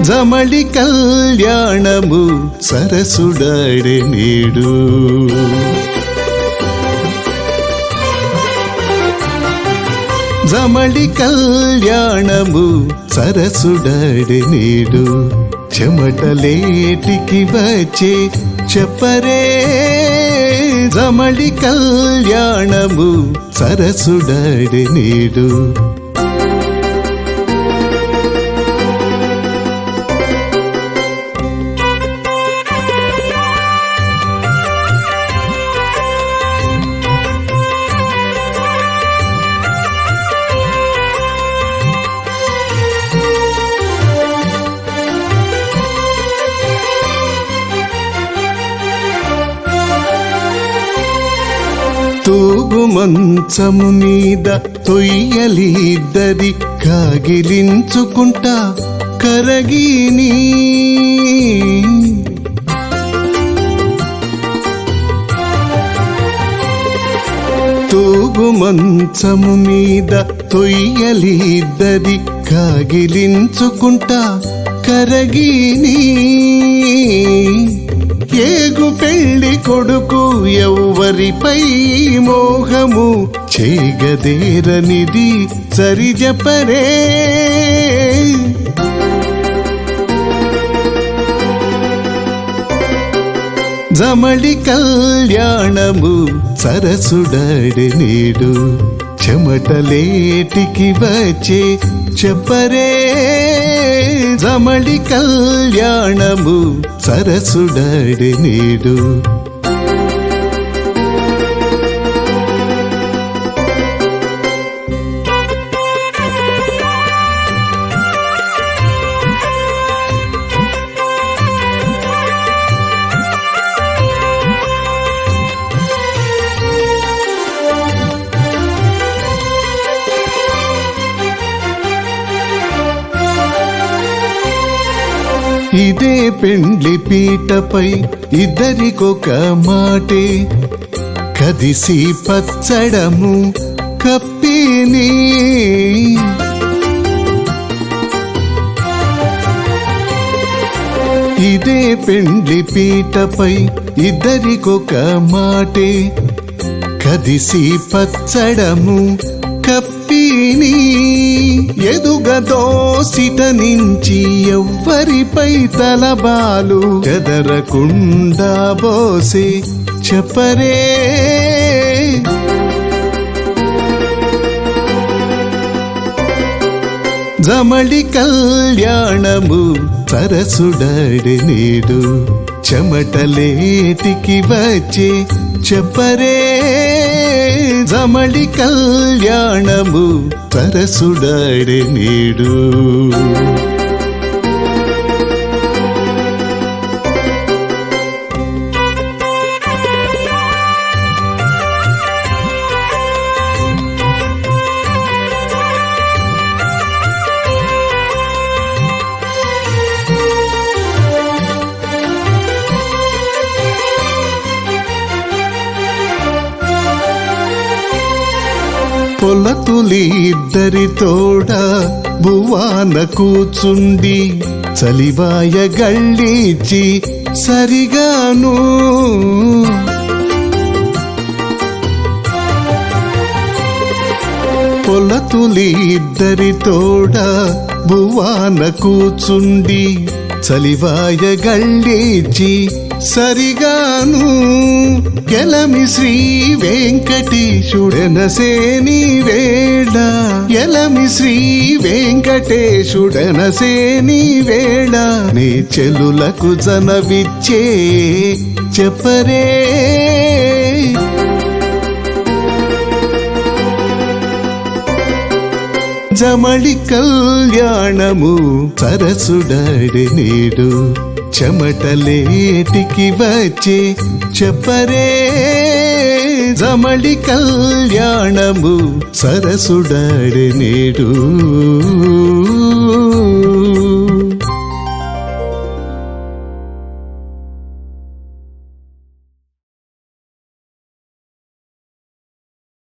జమళి కళ్యాణము సరసుడాడే నేడు. జమళి కళ్యాణము సరసుడాడే నేడు. చెమటలేటికి వచ్చే చెప్పరే. జమళి కళ్యాణము సరసుడాడే నేడు. తూగు మంచము మీద తొయ్యలిద్దరి కాగిలించుకుంటా కరగిని. తూగు మంచము మీద తొయ్యలిద్దరి కాగిలించుకుంటా కరగిని. ఏగు పెళ్ళి కొడుకు ఎవ్వరిపై మోహము చేగదేరనిది సరిజపరే జమళి కళ్యాణము సరసుడడి నేడు చెమటలేటికి వచ్చే చెప్పరే. జమళి కళ్యాణము సరసుడడి నీడు. ఇదే పెండ్లి పీటపై ఇద్దరికొక మాటే. కదిసి పచ్చడము కప్పిని. ఇదే పెండ్లి పీటపై ఇద్దరికొక మాటే. కదిసి పచ్చడము కప్పిని. ఎదుగదోసిట నుంచి ఎవ్వరిపై తలబాలు చెదరకుండా బోసి చెప్పరే. జమళి కళ్యాణము సరసుడాడి నేడు చెమటలేటికి వచ్చి చెప్పరే. జమళి కళ్యాణము సరసుడాడి నేడు. పొలతులి ఇద్దరి తోడ భువాన కూచుండి చలివాయ గళ్ళీచి సరిగాను. పొలతులి ఇద్దరి తోడ భువాన కూచుండి చలివాయ గళ్ళేచి సరిగాను. ఎలమి శ్రీ వెంకటేశుడనసేని వేళ. ఎలమి శ్రీ వెంకటేశుడనసేని వేళ. నీ చెలులకు జనవిచ్చే చెప్పరే జమళి కళ్యాణము సరసుడాడి నేడు చెమటలేటికి వచ్చే చెప్పరే. జమళి కళ్యాణము సరసుడాడి నేడు.